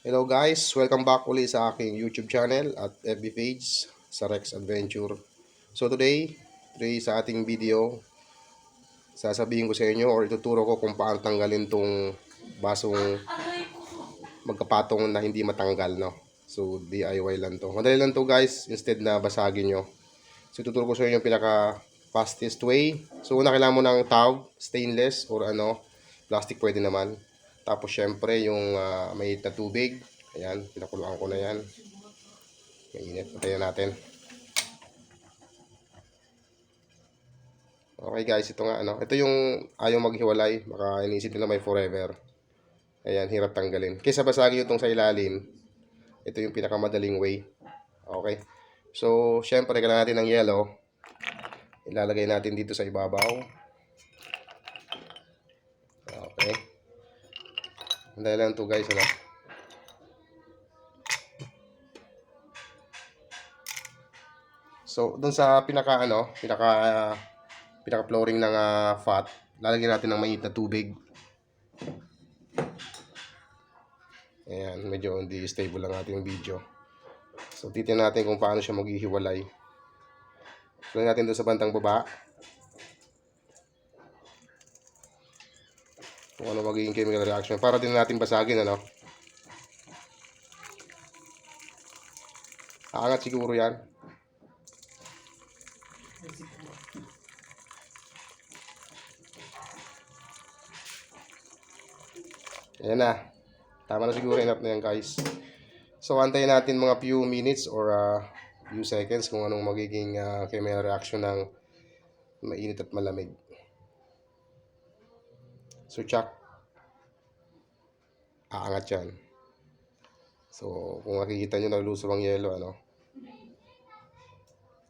Hello guys, welcome back uli sa aking YouTube channel at FB page sa Rex Adventure. So today, today sa ating video, sasabihin ko sa inyo or ituturo ko kung paano tanggalin tong basong magkapatong na hindi matanggal, no? So DIY lang to. Madali lang to guys, instead na basagin nyo. So ituturo ko sa inyo yung pinaka fastest way. So una kailangan mo ng towel, stainless or ano, plastic pwede naman. Tapos syempre yung ah, may na tubig. Ayan, pinakuluan ko na yan. Mainit. Patayin natin. Okay guys, ito nga ano. Ito yung ayaw maghiwalay. Baka inisip nila may forever. Ayan, hirap tanggalin. Kaysa basagin itong sa ilalim, ito yung pinakamadaling way. Okay. So, syempre, kailangan natin ng yellow. Ilalagay natin dito sa ibabaw. Okay. Dahil lang to guys, ano. So, dun sa pinaka ano, pinaka pinaka flooring ng ah, fat, lalagyan natin ng mainit na tubig. Ayan, medyo hindi stable lang ating video. So, titignan natin kung paano siya maghihiwalay. Lagyan natin doon sa bantang baba. Kung ano magiging chemical reaction. Para din natin basagin, ano. Aangat siguro yan. Ayan na. Tama na siguro enough na yan guys. So antayin natin mga few minutes or uh, few seconds kung anong magiging uh, chemical reaction ng mainit at malamig. So check. Aangat yan. So kung makikita nyo nagluso ang yelo ano.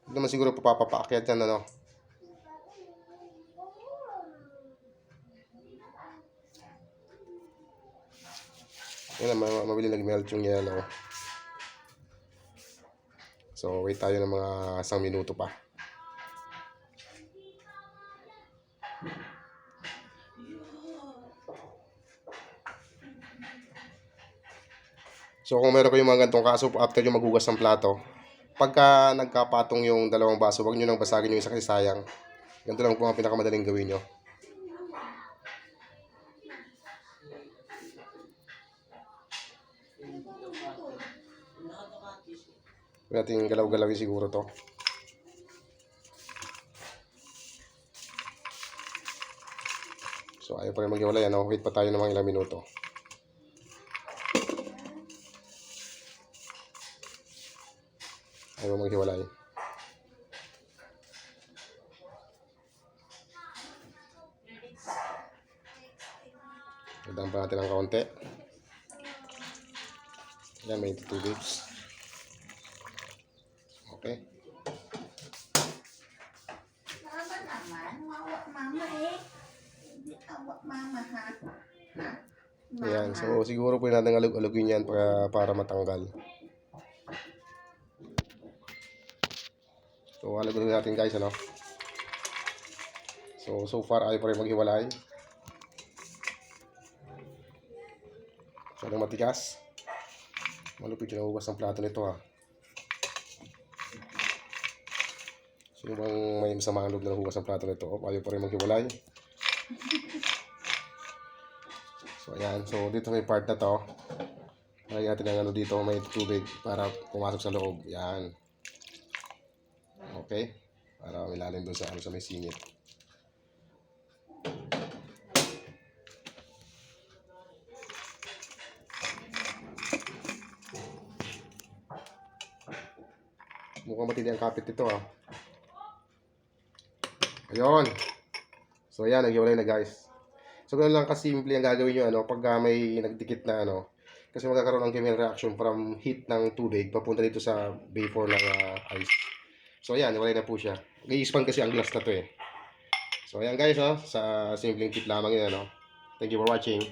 Hindi naman siguro papapaakyat yan ano. Yan mabili nag-melt yung yellow. So, wait tayo ng mga isang minuto pa. So, kung meron kayong mga ganitong kaso after yung maghugas ng plato, pagka nagkapatong yung dalawang baso, huwag nyo nang basagin yung isa kasi sayang. Ganito lang po ang pinakamadaling gawin nyo. Huwag natin galaw-galawin siguro to. So, ayaw pa rin maghiwalay. Ano? Wait pa tayo ng mga ilang minuto. Ayaw maghiwalay. Dagdagan pa natin ng kaunti. Yan, may tubig. Okay. Mama naman, wawa mama eh. Hindi awa mama ha. Ha? Ayan, so siguro po natin alug-alugin yan para, para matanggal. So, alugin natin guys, ano? So, so far ayaw pa rin maghiwalay. Masyadong matigas. Malupit yung nahugas ng plato nito ha. Sino bang may masama loob na nahugas ng plato nito? Oh, ayaw pa rin maghiwalay. So, ayan. So, dito may part na to. Lagyan natin ng ano dito, may tubig para pumasok sa loob. Yan. Okay. Para milalim doon sa, ano, sa may singit. Mukhang matindi ang kapit nito ah. Ayun. So, ayan. Naghiwalay na guys. So, ganun lang kasimple ang gagawin nyo, ano, pag ah, may nagdikit na, ano, kasi magkakaroon ng chemical reaction from heat ng tubig papunta dito sa vapor ng ah, ice. So, ayan, wala na po siya. Nag-expand kasi ang glass na to eh. So, ayan guys, oh, sa simpleng tip lamang yun, ano. Thank you for watching.